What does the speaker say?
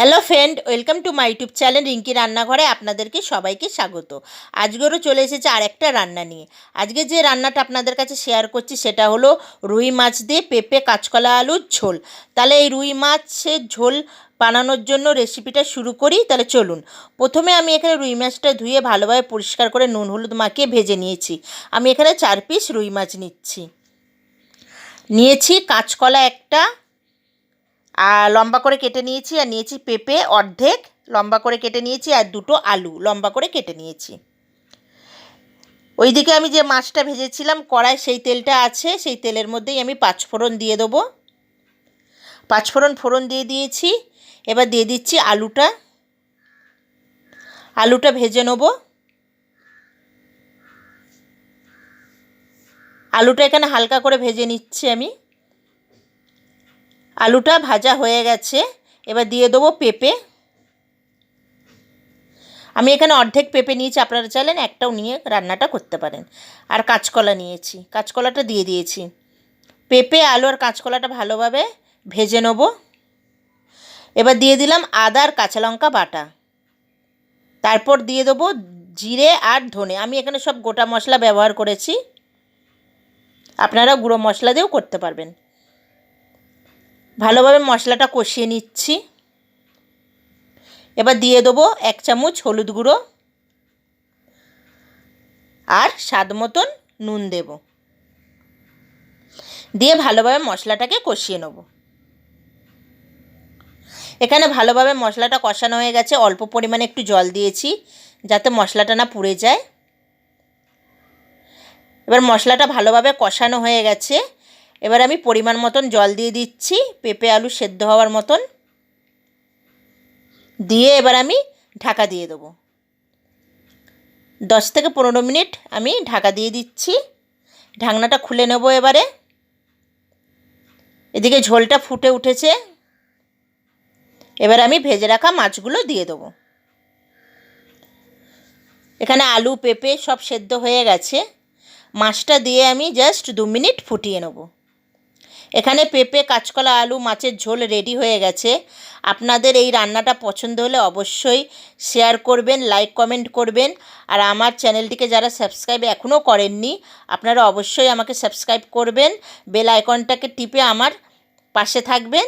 Hello friend welcome to my YouTube channel Rinki রান্নাঘরে আপনাদেরকে সবাইকে স্বাগত। আজকেরও চলে এসেছে আরেকটা রান্না নিয়ে। আজকে যে রান্নাটা আপনাদের কাছে শেয়ার করছি, সেটা হলো রুই মাছ দিয়ে পেঁপে, কাঁচকলা, আলুর ঝোল। তাহলে এই রুই মাছের ঝোল বানানোর জন্য রেসিপিটা শুরু করি, তাহলে চলুন। প্রথমে আমি এখানে রুই মাছটা ধুয়ে ভালোভাবে পরিষ্কার করে নুন হলুদ মাখিয়ে ভেজে নিয়েছি। আমি এখানে চার পিস রুই মাছ নিচ্ছি। নিয়েছি কাঁচকলা একটা আর লম্বা করে কেটে নিয়েছি আর নিয়েছি পেঁপে অর্ধেক, লম্বা করে কেটে নিয়েছি আর দুটো আলু, লম্বা করে কেটে নিয়েছি। ওইদিকে আমি যে মাছটা ভেজেছিলাম, কড়াই সেই তেলটা আছে, সেই তেলের মধ্যেই আমি পাঁচফোড়ন দিয়ে দেবো। পাঁচফোড়ন ফোড়ন দিয়ে দিয়েছি, এবার দিয়ে দিচ্ছি আলুটা। আলুটা ভেজে নেব। আলুটা এখানে হালকা করে ভেজে নিচ্ছি আমি। আলুটা ভাজা হয়ে গেছে। এবার দিয়ে দেবো পেঁপে। আমি এখানে অর্ধেক পেঁপে নিয়েছি, আপনারা চাইলেন একটাও নিয়ে রান্নাটা করতে পারেন। আর কাঁচকলা নিয়েছি, কাঁচকলাটা দিয়ে দিয়েছি। পেঁপে, আলু আর কাঁচকলাটা ভালোভাবে ভেজে নেব। এবার দিয়ে দিলাম আদা আর কাঁচা লঙ্কা বাটা। তারপর দিয়ে দেবো জিরে আর ধনে। আমি এখানে সব গোটা মশলা ব্যবহার করেছি। আপনারা গুঁড়ো মশলা দিয়েও করতে পারবেন। ভালোভাবে মশলাটা কষিয়ে নিচ্ছি। এবার দিয়ে দেবো এক চামচ হলুদ গুঁড়ো। আর স্বাদ মতন নুন দেব। দিয়ে ভালোভাবে মশলাটাকে কষিয়ে নেব। এখানে ভালোভাবে মশলাটা কষানো হয়ে গেছে। অল্প পরিমাণে একটু জল দিয়েছি যাতে মশলাটা না পুড়ে যায়। এবার মশলাটা ভালোভাবে কষানো হয়ে গেছে। এবার আমি পরিমাণ মতন জল দিয়ে দিচ্ছি, পেঁপে, আলু সেদ্ধ হওয়ার মতন। দিয়ে এবার আমি ঢাকা দিয়ে দেবো। দশ থেকে পনেরো মিনিট আমি ঢাকা দিয়ে দিচ্ছি। ঢাকনাটা খুলে নেব এবারে। এদিকে ঝোলটা ফুটে উঠেছে। এবার আমি ভেজে রাখা মাছগুলো দিয়ে দেবো। এখানে আলু, পেঁপে সব সেদ্ধ হয়ে গেছে। মাছটা দিয়ে আমি জাস্ট দু মিনিট ফুটিয়ে নেব। এখানে পেঁপে, কাঁচকলা, আলু, মাছের ঝোল রেডি হয়ে গেছে। আপনাদের এই রান্নাটা পছন্দ হলে অবশ্যই শেয়ার করবেন লাইক কমেন্ট করবেন। আর আমার চ্যানেলটিকে যারা সাবস্ক্রাইব এখনও করেননি, আপনারা অবশ্যই আমাকে সাবস্ক্রাইব করবেন। বেল আইকনটাকে টিপে আমার পাশে থাকবেন।